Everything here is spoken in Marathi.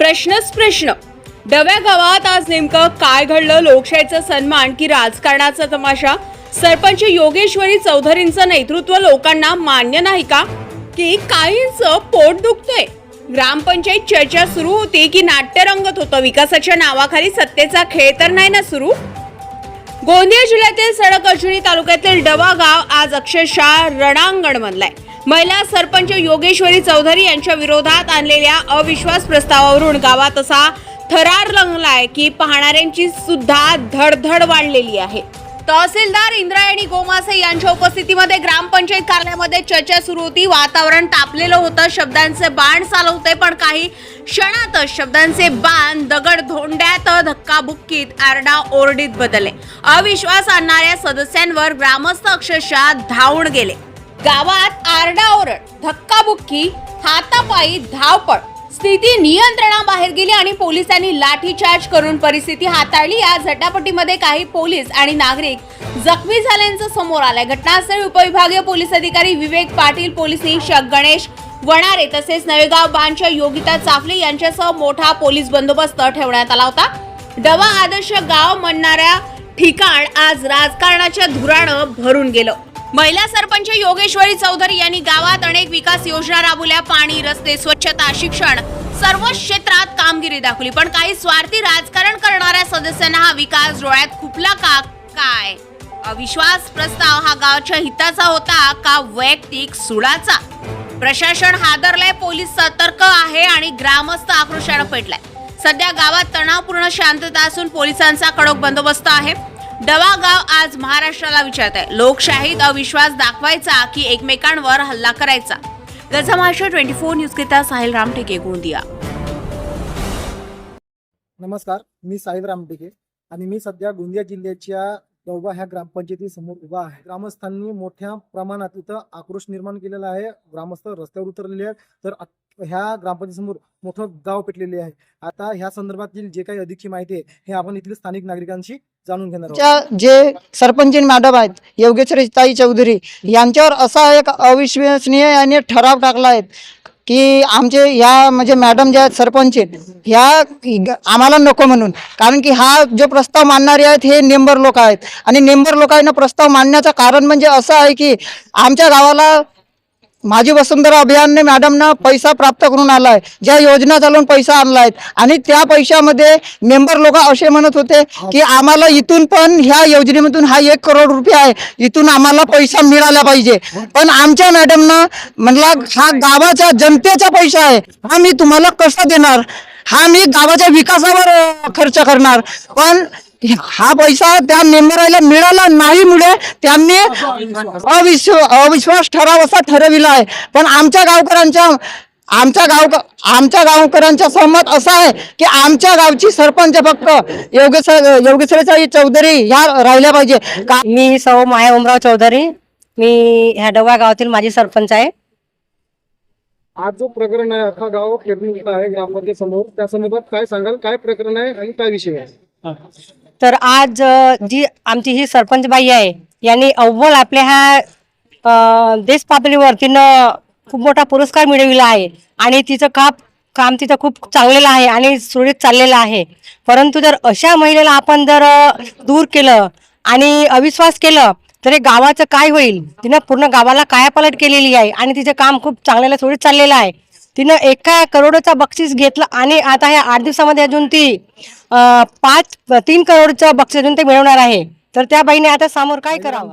प्रश्नच प्रश्न. डव्या गावात आज नेमकं काय घडलं? लोकशाहीचा सन्मान की राजकारणाचा तमाशा? सरपंच योगेश्वरी चौधरींचं नेतृत्व लोकांना मान्य नाही का? की काहींचं पोट दुखतोय? ग्रामपंचायत चर्चा सुरू होती की नाट्य रंगत होतं. विकासाच्या नावाखाली सत्तेचा खेळ तर नाही ना सुरू? गोंदिया जिल्ह्यातील सडक अजुनी तालुक्यातील डवा गाव आज अक्षरशः रणांगण बनलाय. महिला सरपंच योगेश्वरी चौधरी यांच्या विरोधात आणलेल्या अविश्वास प्रस्तावावरून गावात असा थरार रंगलाय की पाहणाऱ्यांची सुद्धा धडधड वाढलेली आहे. तहसीलदार इंद्रायणी गोमासे यांच्या उपस्थितीमध्ये ग्रामपंचायत कार्यालयामध्ये चर्चा सुरू होती. वातावरण तापलेलं होतं. शब्दांचे बाण चालवते पण काही क्षणातच शब्दांचे बाण दगड धोंड्यात धक्काबुक्कीत आरडा ओरडीत बदलले. अविश्वास आणणाऱ्या सदस्यांवर ग्रामस्थ अक्षरशः धावून गेले. गावात आरडाओरड धक्काबुक्की हातापायी धावपळ स्थिती नियंत्रणाबाहेर गेली आणि पोलिसांनी लाठीचार्ज करून परिस्थिती हाताळली. या झटापटीमध्ये काही पोलीस आणि नागरिक जखमी झाल्याचं समोर आलंय. घटनास्थळी उपविभागीय पोलीस अधिकारी विवेक पाटील पोलीस निरीक्षक गणेश वणारे तसेच नवेगाव बांधच्या योगिता चाफले यांच्यासह मोठा पोलीस बंदोबस्त ठेवण्यात आला होता. डवा आदर्श गाव म्हणणाऱ्या ठिकाण आज राजकारणाच्या धुरानं भरून गेलं. महिला सरपंच योगेश्वरी चौधरी यांनी गावात अनेक विकास योजना राबवल्या. पाणी रस्ते स्वच्छता शिक्षण सर्व क्षेत्रात कामगिरी दाखवली. पण काही स्वार्थी राजकारण करणाऱ्या सदस्यांना हा विकास डोळ्यात खुपला का? काय? अविश्वास प्रस्ताव हा गावच्या हिताचा होता का वैयक्तिक सुडाचा प्रशासन हादरलाय पोलीस सतर्क आहे आणि ग्रामस्थ आक्रोशानं पेटलाय. सध्या गावात तणावपूर्ण शांतता असून पोलिसांचा कडक बंदोबस्त आहे. डवागाव आज महाराष्ट्राला विचारत आहे. लोकशाहीत अविश्वास दाखवायचा की एकमेकांवर हल्ला करायचा? गजा महाराष्ट्र ट्वेंटी फोर न्यूज करिता साहिल रामटेके गोंदिया. नमस्कार मी साहिल रामटेके आणि मी सध्या गोंदिया जिल्ह्याच्या दौबा ह्या ग्रामपंचायती समोर उभा आहे. ग्रामस्थांनी मोठ्या प्रमाणात इथं आक्रोश निर्माण केलेला आहे. ग्रामस्थ रस्त्यावर उतरलेले आहेत. तर ह्या ग्रामपंचायती समोर मोठं गाव पेटलेले आहे. आता ह्या संदर्भातील जे काही अधिकची माहिती आहे हे आपण इथल्या स्थानिक नागरिकांशी जाणून घेणार आहोत. च्या जे सरपंच मॅडम आहेत योगेश्वरीताई चौधरी यांच्यावर असा एक अविश्वसनीय आणि ठराव टाकला आहे की आमचे ह्या म्हणजे मॅडम ज्या आहेत सरपंच आहेत ह्या आम्हाला नको म्हणून. कारण की हा जो प्रस्ताव मांडणारे आहेत हे नेंबर लोक आहेत. आणि नेंबर लोकांना प्रस्ताव मांडण्याचं कारण म्हणजे असं आहे की आमच्या गावाला माझी वसुंधरा अभियानने मॅडमनं पैसा प्राप्त करून आलाय ज्या योजना चालवून पैसा आणलाय आणि त्या पैशामध्ये मेंबर लोक असे म्हणत होते की आम्हाला इथून पण ह्या योजनेमधून हा एक करोड रुपये आहे. इथून आम्हाला पैसा मिळाला पाहिजे. पण आमच्या मॅडमनं म्हणला हा गावाच्या जनतेचा पैसा आहे. हा मी तुम्हाला कसा देणार? हा मी गावाच्या विकासावर खर्च करणार. पण हा पैसा त्या मेंबराला मिळाला नाही मुळे त्यांनी अविश्व अविश्वास ठराव असा ठरविला आहे. पण आमच्या गावकऱ्यांच्या आमच्या गाव आमच्या गावकऱ्यांचा सहमत असा आहे की आमच्या गावची सरपंच फक्त योगेश योगेश्वरी चौधरी ह्या राहिल्या पाहिजे. का मी सौ माया उमराव चौधरी. मी ह्या डोवा गावातील माझी सरपंच आहे. आज जो प्रकरण आहे अख्खा गाव गेला आहे ग्रामपंचायत समोर. त्या संदर्भात काय सांगाल? काय प्रकरण आहे आणि काय विषय आहे? तर आज जी आमची ही सरपंच बाई आहे यांनी अव्वल आपल्या ह्या देशपातळीवर देश पातळीवर तिनं खूप मोठा पुरस्कार मिळविला आहे. आणि तिचं काप काम तिचं खूप चांगलेलं आहे आणि सुरळीत चाललेलं आहे. परंतु जर अशा महिलेला आपण जर दूर केलं आणि अविश्वास केलं तर हे गावाचं काय होईल? तिनं पूर्ण गावाला कायापालट केलेली आहे आणि तिचं काम खूप चांगल्याला सुरळीत चाललेलं आहे. तिनं एका करोडचा बक्षीस घेतलं आणि आता ह्या आठ दिवसामध्ये अजून ती पाच तीन करोडचं बक्षीस अजून ते मिळवणार आहे. तर त्या बाईने आता समोर काय करावं?